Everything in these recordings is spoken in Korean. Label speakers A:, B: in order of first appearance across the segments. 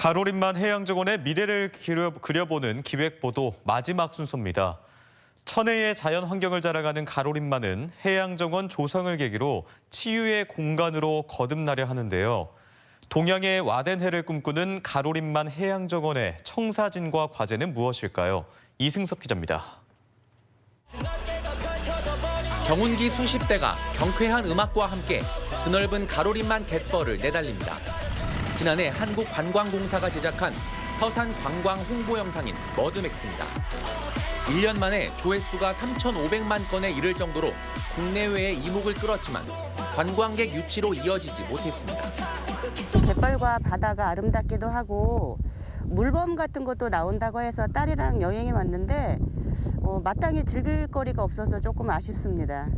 A: 가로림만 해양정원의 미래를 그려- 그려 보는 기획보도 마지막 순서입니다. 천혜의 자연 환경을 자랑하는 가로림만은 해양정원 조성을 계기로 치유의 공간으로 거듭나려 하는데요. 동양의 와덴해를 꿈꾸는 가로림만 해양정원의 청사진과 과제는 무엇일까요? 이승섭 기자입니다.
B: 경운기 수십 대가 경쾌한 음악과 함께 드넓은 가로림만 갯벌을 내달립니다. 지난해 한국관광공사가 제작한 서산 관광 홍보 영상인 머드맥스입니다. 1년 만에 조회수가 3,500만 건에 이를 정도로 국내외의 이목을 끌었지만 관광객 유치로 이어지지 못했습니다.
C: 갯벌과 바다가 아름답기도 하고 물범 같은 것도 나온다고 해서 딸이랑 여행에 왔는데 어, 마땅히 즐길 거리가 없어서 조금 아쉽습니다.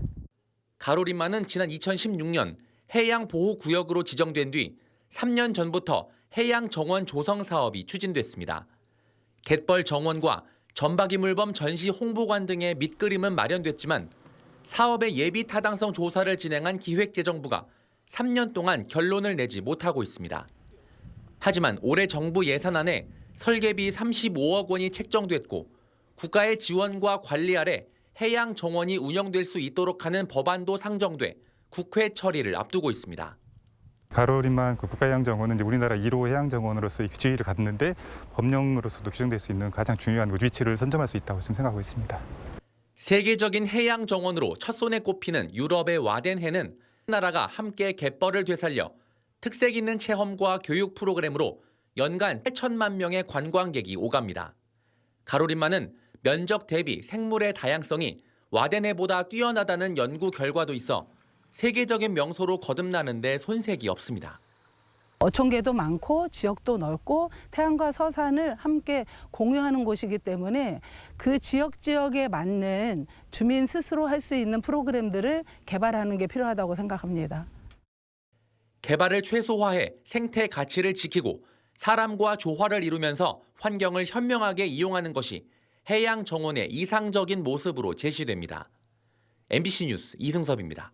B: 가로림만은 지난 2016년 해양 보호 구역으로 지정된 뒤 3년 전부터 해양 정원 조성 사업이 추진됐습니다. 갯벌 정원과 전박이 물범 전시 홍보관 등의 밑그림은 마련됐지만 사업의 예비 타당성 조사를 진행한 기획재정부가 3년 동안 결론을 내지 못하고 있습니다. 하지만 올해 정부 예산안에 설계비 35억 원이 책정됐고 국가의 지원과 관리 아래 해양 정원이 운영될 수 있도록 하는 법안도 상정돼 국회 처리를 앞두고 있습니다.
D: 가로림만 그 국가해양정원은 우리나라 1호 해양정원으로서의 지위를 갖는데 법령으로서도 규정될 수 있는 가장 중요한 그 위치를 선점할 수 있다고 지금 생각하고 있습니다.
B: 세계적인 해양 정원으로 첫 손에 꼽히는 유럽의 와덴해는 나라가 함께 갯벌을 되살려 특색 있는 체험과 교육 프로그램으로 연간 8천만 명의 관광객이 오갑니다. 가로림만은 면적 대비 생물의 다양성이 와덴해보다 뛰어나다는 연구 결과도 있어 세계적인 명소로 거듭나는데 손색이 없습니다.
E: 어촌계도 많고 지역도 넓고 태안과 서산을 함께 공유하는 곳이기 때문에 그 지역 지역에 맞는 주민 스스로 할 수 있는 프로그램들을 개발하는 게 필요하다고 생각합니다.
B: 개발을 최소화해 생태 가치를 지키고 사람과 조화를 이루면서 환경을 현명하게 이용하는 것이 해양 정원의 이상적인 모습으로 제시됩니다. MBC 뉴스 이승섭입니다.